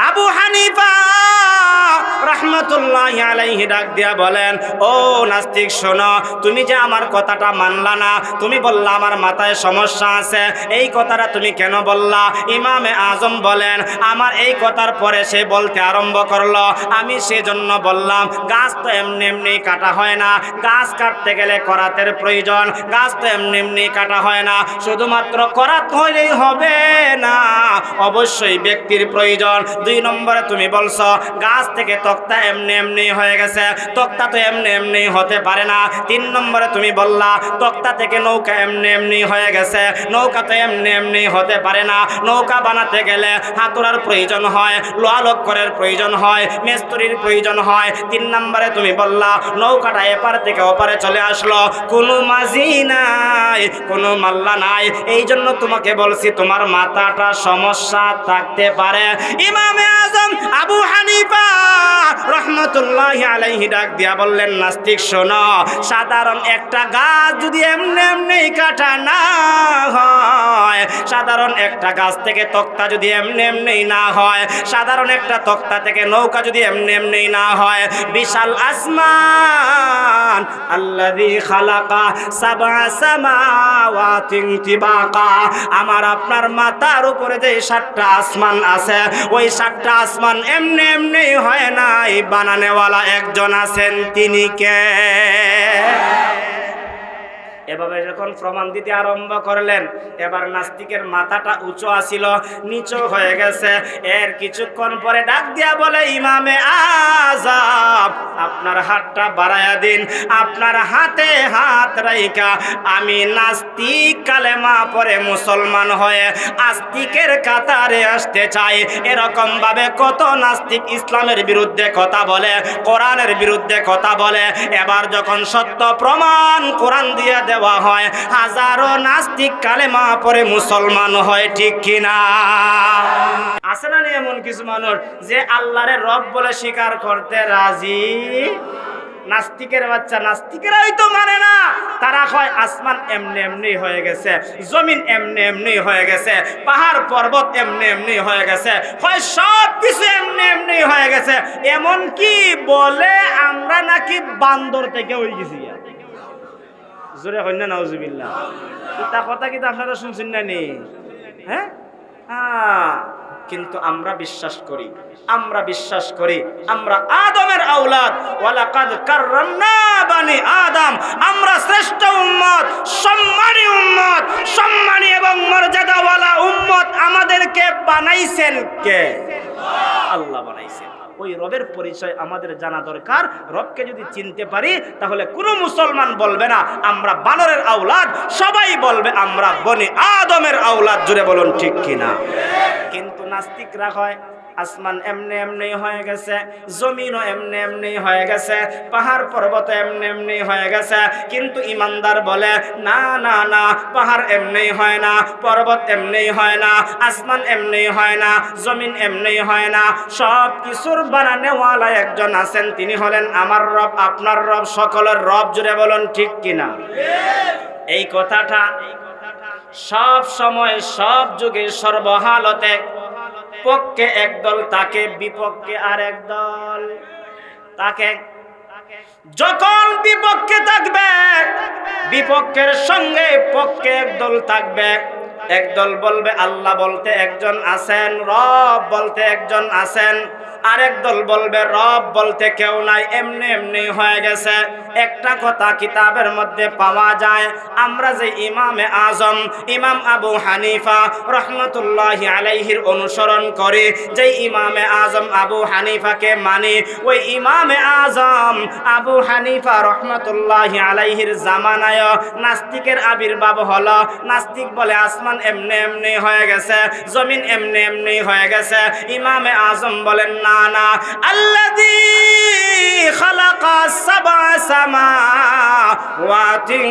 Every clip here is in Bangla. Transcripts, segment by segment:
আবু হানিফা রহমতুল্লাহ আলাইহি ডাক দিয়া বলেন, ও নাস্তিক, শোনো, তুমি যে আমার কথাটা মানলা না, তুমি বললা আমার মাথায় সমস্যা আছে, এই কথাটা তুমি কেন বললা? ইমামে আজম বলেন, আমার এই কথার পরে সে বলতে আরম্ভ করল, আমি সেজন্য বললাম, গাছ তো এমনি এমনি কাটা হয় না, গাছ কাটতে গেলে করাতের প্রয়োজন, গাছ তো এমনি এমনি কাটা হয় না, শুধুমাত্র করাত হইলেই হবে না, অবশ্যই ব্যক্তির প্রয়োজন, দুই নম্বরে তুমি বলছো, গাছ থেকে তক্তা এমনি এমনি হয়ে গেছে। তক্তা তো এমনি এমনি হতে পারে না। তিন নম্বরে তুমি বললা, তক্তা থেকে নৌকা এমনি এমনি হয়ে গেছে। নৌকা তো এমনি এমনি হতে পারে না। নৌকা বানাতে গেলে হাতুড়ার প্রয়োজন হয় লোহা লক্করের প্রয়োজন হয়, মেস্তুরির প্রয়োজন হয়। তিন নম্বরে তুমি বললা, নৌকাটা এপার থেকে ওপারে চলে আসলো। কোনো মাঝি নাই, কোনো মাল্লা নাই। এই জন্য তোমাকে বলছি, তোমার মাথাটা সমস্যা থাকতে পারে। ইমামে আজম আবু হানিফা রহমতুল্লাহ আলাইহি ডাক দিয়া বললেন, নাস্তিক, শোনো, সাধারণ একটা গাছ যদি এমনি এমনি কাটা না হয়, সাধারণ একটা গাছ থেকে তক্তা যদি এমনি এমনি না হয়, সাধারণ একটা তক্তা থেকে নৌকা যদি এমনি এমনি না হয়, বিশাল আসমান, আল্লাযী খালাকা সাবআ সামাওয়াতিন তিবাকা, আমার আপনার মাথার উপরে যে সাতটা আসমান আছে, ওই সাতটা আসমান এমনি এমনি হয় নাই বানানেওয়ালা একজন আছেন তিনি কে? এভাবে যখন প্রমাণ দিতে আরম্ভ করলেন, এবার নাস্তিকের মাথাটা উঁচু আসিল নিচু হয়ে গেছে। এর কিছুক্ষণ পরে ডাক দিয়া বলে, ইমামে আজাব আপনার হাতটা বাড়ায়া দিন, আপনার হাতে হাত রাইকা আমি নাস্তিক কালেমা পরে মুসলমান হয়ে আস্তিকের কাতারে আসতে চাই এরকম ভাবে কত নাস্তিক ইসলামের বিরুদ্ধে কথা বলে, কোরআনের বিরুদ্ধে কথা বলে। এবার যখন সত্য প্রমাণ কোরআন দিয়ে দেওয়া হয়, হাজারো নাস্তিক কালেমা পরে মুসলমান হয়, ঠিক কিনা আছে না এমন কিছু মানুষ যে আল্লাহরে রব বলে স্বীকার করতে রাজি? নাস্তিকের বাচ্চা, নাস্তিকেরাই তো মানে না। তারা হয় আসমান এমনি এমনি হয়ে গেছে, জমিন এমনি এমনি হয়ে গেছে, পাহাড় পর্বত এমনি এমনি হয়ে গেছে, হয় সব কিছু এমনি এমনি হয়ে গেছে। এমন কি বলে আমরা নাকি বান্দর থেকে হয়ে গেছি। জোরে হইনা নাউজুবিল্লাহ। তা কথা কিন্তু আপনারা শুনছেন না নি? হ্যাঁ? হ্যাঁ কিন্তু আমরা বিশ্বাস করি। আমরা বিশ্বাস করি, আমরা আদমের আওলাদ। ওয়ালাকাদ আদম। আমরা শ্রেষ্ঠ উম্মত, সম্মানী উম্মত, সম্মানী এবং মর্যাদাওয়ালা উম্মত আমাদেরকে বানাইছেন কে? আল্লাহ বানাইছেন। ওই রবের পরিচয় আমাদের জানা দরকার। রবকে যদি চিনতে পারি, তাহলে কোনো মুসলমান বলবে না, আমরা বানরের আওলাদ, সবাই বলবে আমরা বনে আদমের আওলাদ, জুড়ে বলুন ঠিক কিনা। কিন্তু নাস্তিকরা হয় আসমান এমনি এমনি হয়ে গেছে, জমিনও এমনি এমনি হয়ে গেছে, পাহাড় পর্বত এমনি এমনি হয়ে গেছে। কিন্তু ইমানদার বলে, না না না, পাহাড় এমনি হয় না, পর্বত এমনি হয় না, আসমান এমনি হয় না, জমিন এমনি হয় না। সব কিছুর বানানেওয়ালা একজন আছেন, তিনি হলেন আমার রব, আপনার রব, সকলের রব, জুড়ে বলুন ঠিক কিনা? এই কথাটা সব সময়, সব যুগে সর্বহালতে পক্ষে একদল, তাকে বিপক্ষে আর একদল তাকে যখন বিপক্ষে থাকবে, বিপক্ষের সঙ্গে পক্ষে একদল থাকবে। একদল বলবে, আল্লাহ বলতে একজন আছেন, রব বলতে একজন আছেন। আরেক দল বলবে, রব বলতে কেউ নাই, এমনি এমনি হয়ে গেছে। একটা কথা কিতাবের মধ্যে পাওয়া যায়, আমরা যে ইমামে আজম, ইমাম আবু হানিফা রহমতুল্লাহ আলাইহির অনুসরণ করি যে ইমামে আজম আবু হানিফাকে মানি, ওই ইমামে আজম আবু হানিফা রহমতুল্লাহ আলাইহির জামানায় নাস্তিকের আবির্ভাব হলো, নাস্তিক বলে আসমান এমনি এমনি হয়ে গেছে, জমিন এমনি এমনি হয়ে গেছে, ইমামে আজম বলেন না না আল্লাযী খালাকা সাবআ সামাওয়াতিন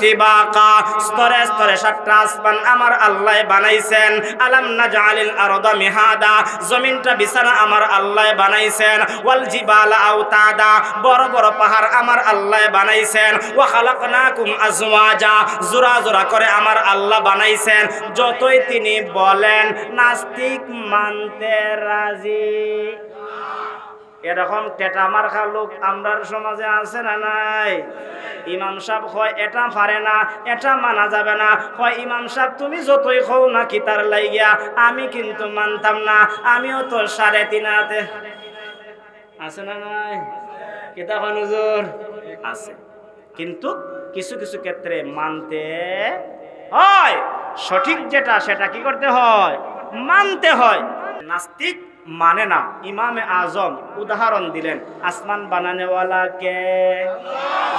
তিবাকা স্তরে স্তরে সাতটা আসমান আমার আল্লাহ বানাইছেন। আলাম নাজআলিল আরদা মিহাদা। জমিনটা বিছানা আমার আল্লাহ বানাইছেন। ওয়াল জিবালা আওতাদা। বড় বড় পাহাড় আমার আল্লাহ বানাইছেন। ওয়া খালাকনাকুম আজওয়াজা। জোড়া জোড়া করে আমার আল্লাহ বানাইছেন। যতই তিনি বলেন, নাস্তিক মানতে রাজি। এরকম টেটা মার্খা লোক আমরার সমাজে আছে না নাই? ইমাম সাহেব হয় এটা পারে না, এটা মানা যাবে না। হয় ইমাম সাহেব, তুমি যতই হও না কি তার লাইগিয়া আমি কিন্তু মানতাম না, আমিও তো সাড়ে তিন হাতে। আছে না নাই? কিতা হুজুর? আছে। কিন্তু কিছু কিছু ক্ষেত্রে মানতে হয়। সঠিক যেটা, সেটা কি করতে হয়? মানতে হয়। নাস্তিক মানে না। ইমামে আজম উদাহরণ দিলেন, আসমান বানানেওয়ালা কে?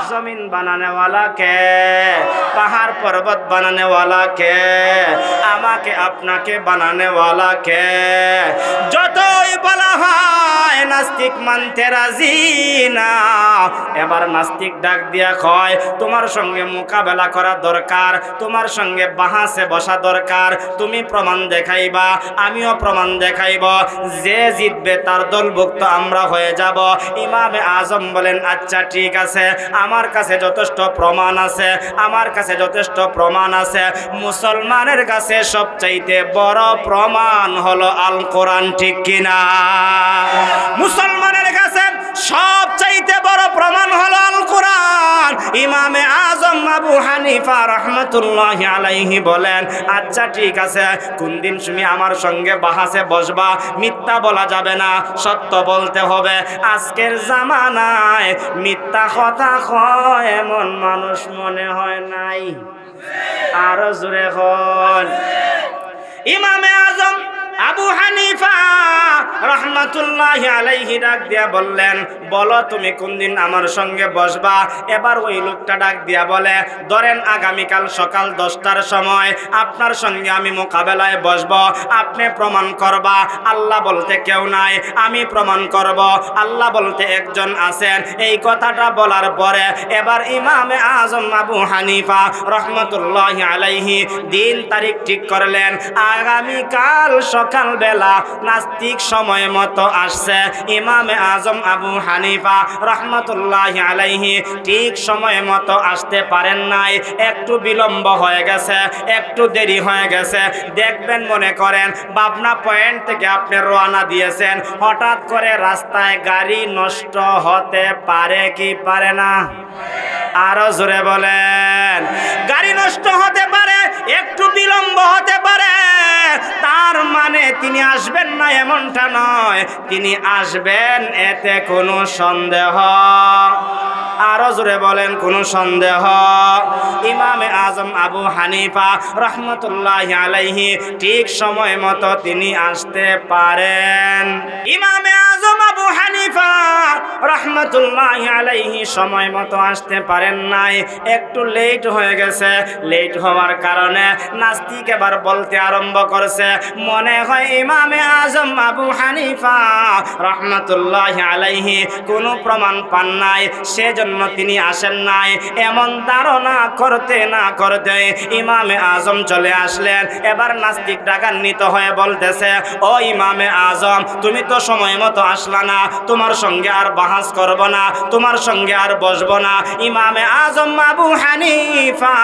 জমিন বানানেওয়ালা কে? পাহাড় পর্বত বানানেওয়ালা কে? আমাকে আপনাকে বানানেওয়ালা কে? যতই নাস্তিক মানতে রাজি না। এবার নাস্তিক ডাক দিয়া কয়, তোমার সঙ্গে মোকাবেলা করা দরকার, তোমার সঙ্গে বাহাসে বসা দরকার। তুমি প্রমাণ দেখাইবা, আমিও প্রমাণ দেখাইব। যে জিতবে তার দলভুক্ত আমরা হয়ে যাব। ইমামে আজম বলেন আচ্ছা ঠিক আছে, আমার কাছে যথেষ্ট প্রমাণ আছে, আমার কাছে যথেষ্ট প্রমাণ আছে। মুসলমানের কাছে সবচাইতে বড় প্রমাণ হলো আল কোরআন, ঠিক কিনা? মুসলমানের কাছে সবচাইতে বড় প্রমাণ হল আল কোরআন ইমামে আজম আবু হানিফা রহমতুল্লাহ আলাইহি বলেন আচ্ছা ঠিক আছে, কোন দিন তুমি আমার সঙ্গে বাহাসে বসবা? মিথ্যা বলা যাবে না, সত্য বলতে হবে। আজকের জামানায় মিথ্যা কথা হয়, এমন মানুষ মনে হয় নাই। আরও জোরে হন ইমামে আজম আবু হানিফা রহমাতুল্লাহ আলাইহি ডাক দিয়া বললেন, বলো তুমি কোন দিন আমার সঙ্গে বসবা? এবার ওই লোকটা ডাক দিয়া বলে, ধরেন আগামীকাল সকাল দশটার সময় আপনার সঙ্গে আমি মোকাবেলায় বসব, আপনি প্রমাণ করবা। আল্লাহ বলতে কেউ নাই, আমি প্রমাণ করব। আল্লাহ বলতে একজন আছেন, এই কথাটা বলার পরে এবার ইমামে আজম আবু হানিফা রহমতুল্লাহ আলাইহি দিন তারিখ ঠিক করলেন, আগামীকাল সকালবেলা নাস্তিক সময় মতো আসছে। ইমামে আজম আবু হানিফা রহমতুল্লাহ আলাইহি ঠিক সময় মতো আসতে পারেন নাই। একটু বিলম্ব হয়ে গেছে, একটু দেরি হয়ে গেছে। দেখবেন মনে করেন বাবনা পয়েন্ট থেকে আপনি রওনা দিয়েছেন। হঠাৎ করে রাস্তায় গাড়ি নষ্ট হতে পারে কি পারে না? আরও জোরে বলেন, গাড়ি নষ্ট হতে পারে, একটু বিলম্ব হতে পারে। তার মানে তিনি আসবেন না এমনটা নয়। তিনি আসবেন, এতে কোনো সন্দেহ। আরও জোরে বলেন, কোন সন্দেহ। ইমামে আজম আবু হানিফা রহমতুল্লাহ আলাইহি ঠিক সময় মতো তিনি আসতে পারেন। ইমামে আজম হানিফা, রহমতুল্লাহ আলাইহি সময় মতো আসতে পারেন নাই। একটু লেট হয়ে গেছে। লেট হওয়ার কারণে নাস্তিক এবার বলতে আরম্ভ করছে। মনে হয় ইমামে আজম আবু হানিফা, রহমতুল্লাহ আলাইহি, কোনো প্রমাণ পান নাই। সেজন্য তিনি আসেন নাই। এমন ধারণা করতে না করতে ইমামে আজম চলে আসলেন। এবার নাস্তিক ডাকান্বিত হয়ে বলতেছে, ও ইমামে আজম, তুমি তো সময় মতো আসলা না। তোমার সঙ্গে আর বাহাস করব না, তোমার সঙ্গে আর বসবো না। ইমামে আজম আবু হানিফা।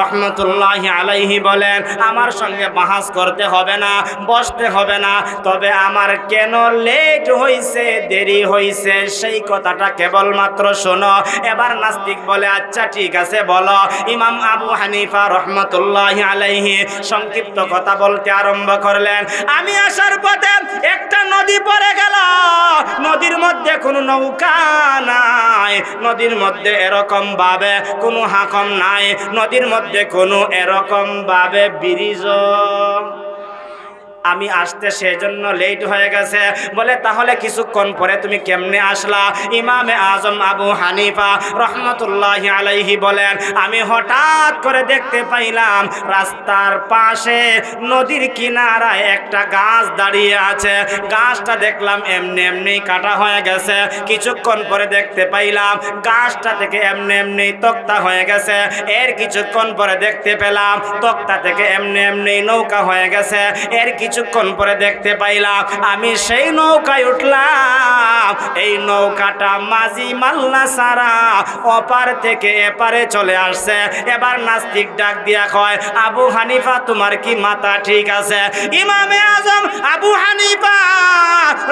রহমতুল্লাহ আলাইহি বলেন, আমার সঙ্গে বাহাস করতে হবে না, বসতে হবে না, তবে আমার কেন লেট হইছে, দেরি হইছে? সেই কথাটা কেবলমাত্র শোনো। এবার নাস্তিক বলে আচ্ছা ঠিক আছে, বলো। ইমাম আবু হানিফা রহমতুল্লাহ আলাইহি সংক্ষিপ্ত কথা বলতে আরম্ভ করলেন, আমি আসার পথে একটা নদী পড়ে গেল। নদীর মধ্যে কোনো নৌকা নাই। নদীর মধ্যে এরকম ভাবে কোনো হাকম নাই। নদীর মধ্যে কোনো এরকম ভাবে ব্রিজ। আমি আসতে সেজন্য লেট হয়ে গেছে। বলে, তাহলে কিছুক্ষণ পরে তুমি কেমনে আসলা? ইমামে আজম আবু হানিফা রহমতুল্লাহ আলাইহি বলেন, আমি হঠাৎ করে দেখতে পাইলাম রাস্তার পাশে নদীর কিনারায় একটা গাছ দাঁড়িয়ে আছে। গাছটা দেখলাম এমনি এমনি কাটা হয়ে গেছে। কিছুক্ষণ পরে দেখতে পাইলাম গাছটা থেকে এমনি এমনি তক্তা হয়ে গেছে। এর কিছুক্ষণ পরে দেখতে পেলাম তক্তা থেকে এমনি এমনি নৌকা হয়ে গেছে। এর কিছুক্ষণ পরে দেখতে পাইলাম, আমি সেই নৌকায় উঠলাম। এই নৌকাটা মাঝি মাল্লা সারা অপার থেকে এপারে চলে আসছে। এবার নাস্তিক ডাক দিয়া কয়, আবু হানিফা, তোমার কি মাথা ঠিক আছে? ইমামে আজম, আবু হানিফা!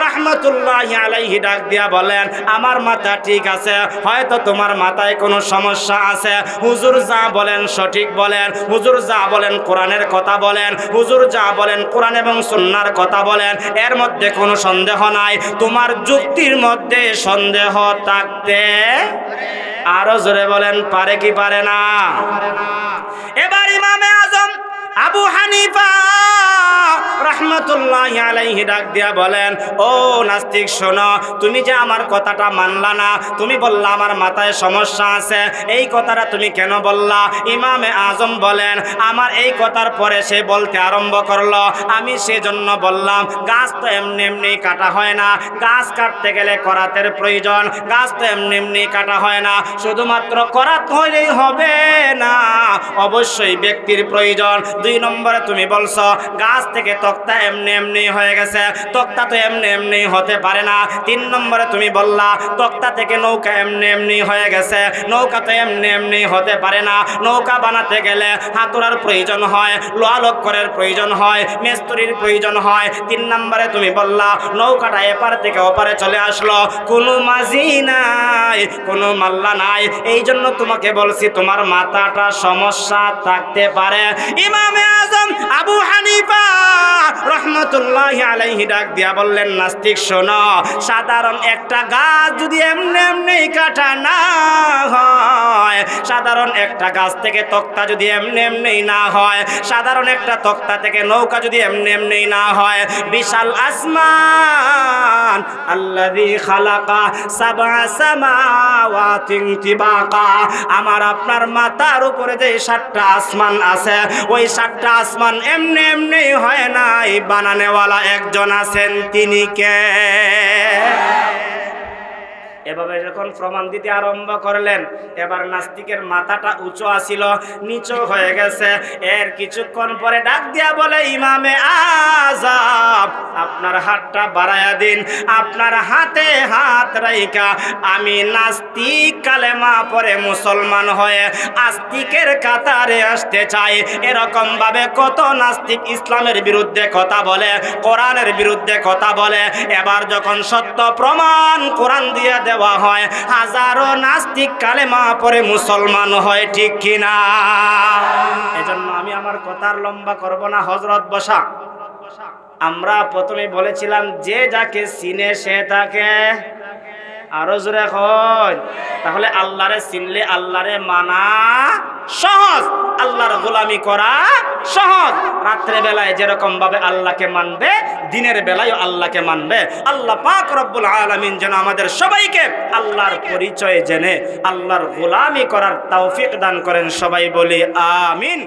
রহমতুল্লাহ আলাইহি ডাক দিয়া বলেন, আমার মাথা ঠিক আছে, হয়তো তোমার মাথায় কোনো সমস্যা আছে। হুজুর যা বলেন সঠিক বলেন, হুজুর যা বলেন কোরআনের কথা বলেন, হুজুর যা বলেন কোরআন এবং সুন্নার কথা বলেন, এর মধ্যে কোনো সন্দেহ নাই। তোমার যুক্তির মধ্যে সন্দেহ থাকতে আরও জোরে বলেন, পারে কি পারে না? এবার ইমামে আজম আবু হানিফা রহমতুল্লাহ আলাইহি ডাক দিয়া বলেন, ও নাস্তিক, শোনো, তুমি যে আমার কথাটা মানলা না, তুমি বললা আমার মাথায় সমস্যা আছে, এই কথাটা তুমি কেন বললা? ইমামে আজম বলেন, আমার এই কথার পরে সে বলতে আরম্ভ করল, আমি সেজন্য বললাম, গাছ তো এমনি এমনি কাটা হয় না, গাছ কাটতে গেলে করাতের প্রয়োজন, গাছ তো এমনি এমনি কাটা হয় না, শুধুমাত্র করাত হইলেই হবে না, অবশ্যই ব্যক্তির প্রয়োজন দুই নম্বরে তুমি বলছো, গাছ থেকে তক্তা এমনি এমনি হয়ে গেছে, তক্তা তো এমনি এমনি হতে পারে না। তিন নম্বরে তুমি বললা, তক্তা থেকে নৌকা এমনি এমনি হয়ে গেছে, নৌকা তো এমনি এমনি হতে পারে না। নৌকা বানাতে গেলে হাতুড়ার প্রয়োজন হয় লোহা লক্করের প্রয়োজন হয়, মেস্তুরির প্রয়োজন হয়। তিন নম্বরে তুমি বললা, নৌকাটা এপার থেকে ওপারে চলে আসলো, কোনো মাঝি নাই, কোনো মাল্লা নাই। এই জন্য তোমাকে বলছি, তোমার মাথাটা সমস্যা থাকতে পারে। ইমামে আজম আবু হানিফা রহমতুল্লাহ আলাইহি ডাক দিয়া বললেন, নাস্তিক সাধারণ একটা গাছ যদি এমনি এমনি কাটা না হয়, সাধারণ একটা গাছ থেকে তক্তা যদি এমনি এমনি না হয়, সাধারণ একটা তক্তা থেকে নৌকা যদি এমনি এমনি না হয়, বিশাল আসমান, আল্লাযী খালাকা সামাওয়াতিন তিবাকা, আমার আপনার মাথার উপরে যে সাতটা আসমান আছে, ওই সাতটা আসমান এমনি এমনি হয় নাই। বানানেওয়ালা একজন আছেন তিনি কে? এভাবে যখন প্রমাণ দিতে আরম্ভ করলেন, এবার নাস্তিকের মাথাটা উঁচু আসিল, নিচু হয়ে গেছে। এর কিছুক্ষণ পরে ডাক দিয়া বলে, ইমামে আজাব আপনার হাতটা বাড়ায়া দিন, আপনার হাতে হাত রাইকা আমি নাস্তিক কালেমা পরে মুসলমান হয়ে আস্তিকের কাতারে আসতে চাই। এরকম ভাবে কত নাস্তিক ইসলামের বিরুদ্ধে কথা বলে, কোরআনের বিরুদ্ধে কথা বলে। এবার যখন সত্য প্রমাণ কোরআন দিয়ে দেওয়া হয়। হাজারো নাস্তিক কালে মা পরে মুসলমান হয়, ঠিক কিনা? এজন্য আমি আমার কথার লম্বা করব না হজরত বসা। আমরা প্রথমে বলেছিলাম, যে যাকে চিনে সে তাকে আরও জোরে হয় তাহলে আল্লাহরে চিনলে আল্লাহরে মানা সহজ, আল্লাহর গোলামি করা সহজ। রাত্রে বেলায় যেরকম ভাবে আল্লাহকে মানবে, দিনের বেলায় আল্লাহকে মানবে। আল্লাহ পাক রব্বুল আলামিন যেন আমাদের সবাইকে আল্লাহর পরিচয় জেনে, আল্লাহর গোলামি করার তৌফিক দান করেন। সবাই বলি, আমিন।